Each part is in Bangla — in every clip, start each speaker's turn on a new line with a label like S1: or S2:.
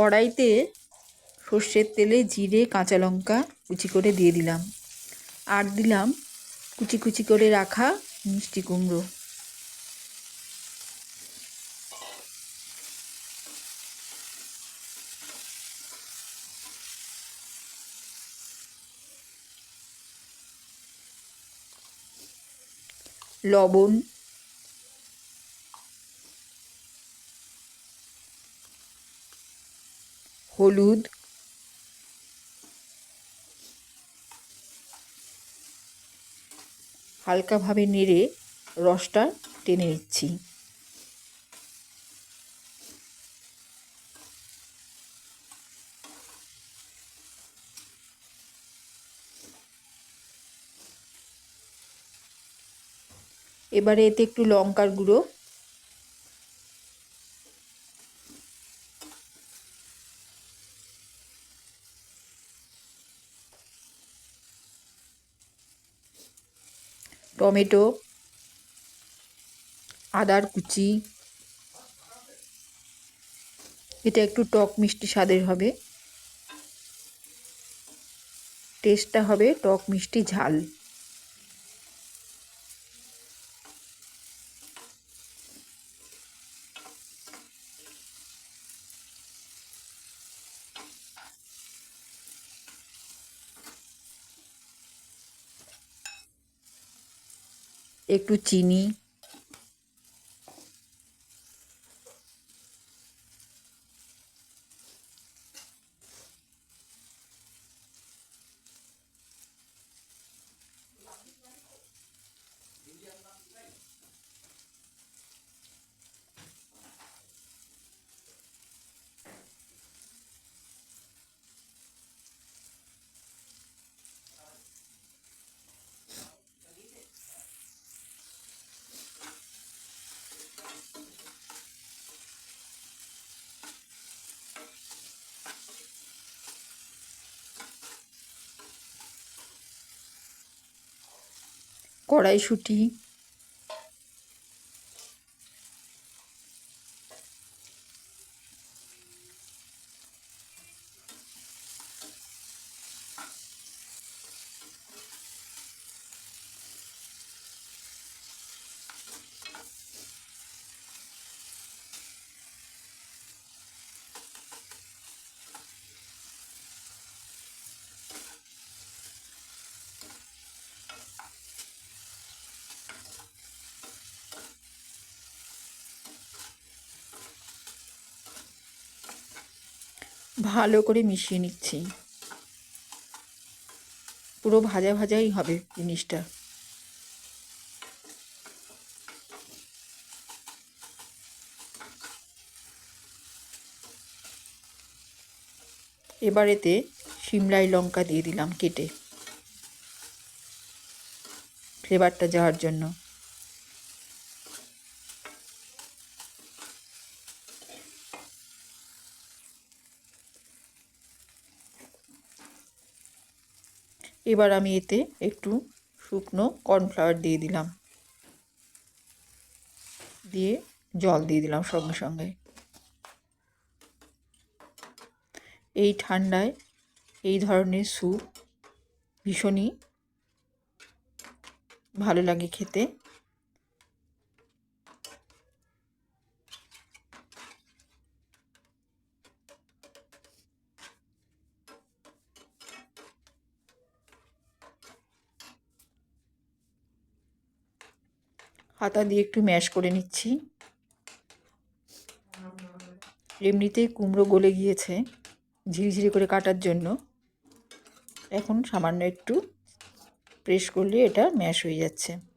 S1: কড়াইতে সর্ষের তেলে জিরে, কাঁচা লঙ্কা কুচি করে দিয়ে দিলাম। আর দিলাম কুচি কুচি করে রাখা মিষ্টি কুমড়ো। লবণ হলুদ। হালকাভাবে নেড়ে রসটা টেনে নিচ্ছি। এবারে এতে একটু লঙ্কার গুঁড়ো টমেটো আদার কুচি এটা একটু টক মিষ্টি স্বাদের হবে। টেস্টটা হবে টক মিষ্টি ঝাল। একটু চিনি কড়াইশুঁটি ভালো করে মিশিয়ে নিচ্ছি। পুরো ভাজা ভাজাই হবে জিনিসটা। এবার এতে সিমলাই লঙ্কা দিয়ে দিলাম কেটে। ফ্লেভারটা যাওয়ার জন্য। এবার আমি এতে একটু শুকনো কর্নফ্লাওয়ার দিয়ে দিলাম। দিয়ে জল দিয়ে দিলাম সঙ্গে সঙ্গে। এই ঠান্ডায় এই ধরনের স্যুপ ভীষণই ভালো লাগে খেতে। হাতা দিয়ে একটু ম্যাশ করে নিচ্ছি। এমনিতেই কুমড়ো গলে গিয়েছে ঝিরিঝিরি করে কাটার জন্য। এখন সামান্য একটু প্রেস করলে এটা ম্যাশ হয়ে যাচ্ছে।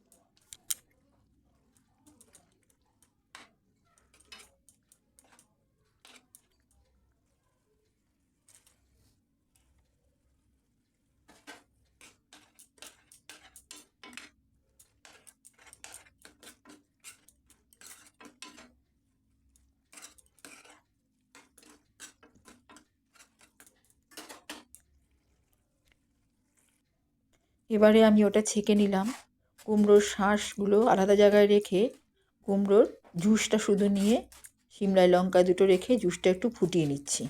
S1: এবারে আমি ওটা ছেঁকে নিলাম। কুমড়োর শাঁসগুলো আলাদা জায়গায় রেখে কুমড়োর জুসটা শুধু নিয়ে সিমলায় লঙ্কা দুটো রেখে জুসটা একটু ফুটিয়ে নিচ্ছি।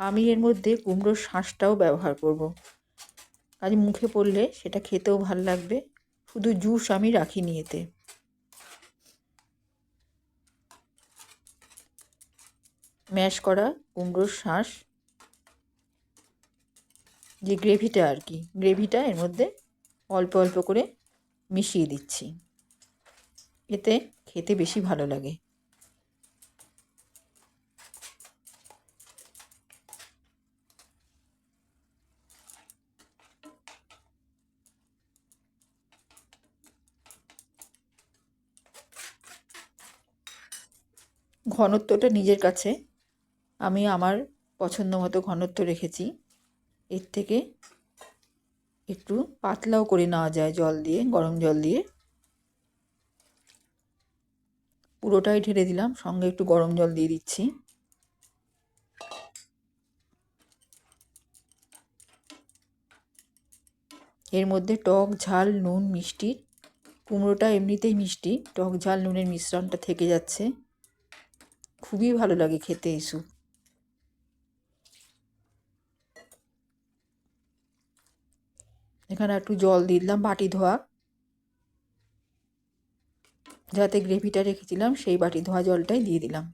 S1: আমি এর মধ্যে কুমড়োর শাঁসটাও ব্যবহার করব। কাজে মুখে পড়লে সেটা খেতেও ভালো লাগবে। শুধু জুস আমি রাখি নিয়েতে ম্যাশ করা কুমড়োর শাঁস যে গ্রেভিটা আর কি, গ্রেভিটা এর মধ্যে অল্প অল্প করে মিশিয়ে দিচ্ছি। এতে খেতে বেশি ভালো লাগে। ঘনত্বটা নিজের কাছে, আমি আমার পছন্দ মতো ঘনত্ব রেখেছি। এর থেকে একটু পাতলাও করে নেওয়া যায় জল দিয়ে, গরম জল দিয়ে। পুরোটাই ঢেলে দিলাম, সঙ্গে একটু গরম জল দিয়ে দিচ্ছি। এর মধ্যে টক, ঝাল, নুন, মিষ্টি, কুমড়োটা এমনিতেই মিষ্টি, টক, ঝাল, নুনের মিশ্রণটা থেকে যাচ্ছে। খুবই ভালো লাগে খেতে এই স্যুপ। এখানে একটু জল দিয়ে দিলাম, বাটি ধোয়া। যাতে গ্রেভিটা রেখেছিলাম, সেই বাটি ধোয়া জলটাই দিয়ে দিলাম।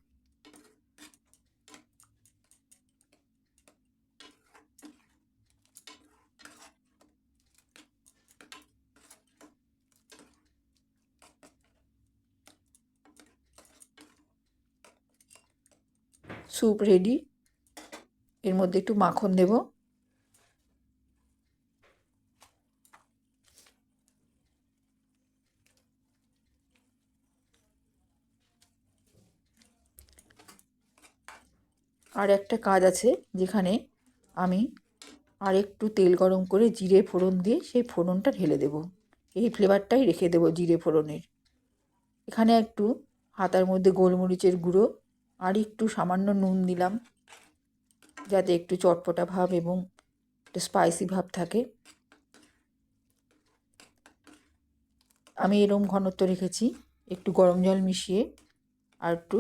S1: স্যুপ রেডি এর মধ্যে একটু মাখন দেব। আর একটা কাজ আছে যেখানে আমি আর একটু তেল গরম করে জিরে ফোড়ন দিয়ে সেই ফোড়নটা ঢেলে দেব। এই ফ্লেভারটাই রেখে দেব জিরে ফোড়নের। এখানে একটু হাতার মধ্যে গোলমরিচের গুঁড়ো আর একটু সামান্য নুন দিলাম, যাতে একটু চটপটা ভাব এবং একটু স্পাইসি ভাব থাকে। আমি এরম ঘনত্ব রেখেছি, একটু গরম জল মিশিয়ে আর একটু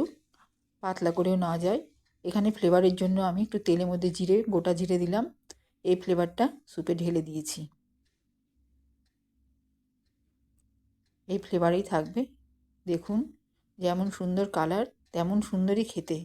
S1: পাতলা করেও না যায়। এখানে ফ্লেভারের জন্য আমি একটু তেলের মধ্যে জিরে, গোটা জিরে দিলাম। এই ফ্লেভারটা স্যুপে ঢেলে দিয়েছি। এই ফ্লেভারেই থাকবে। দেখুন, যেমন সুন্দর কালার তেমন সুন্দরই খেতে।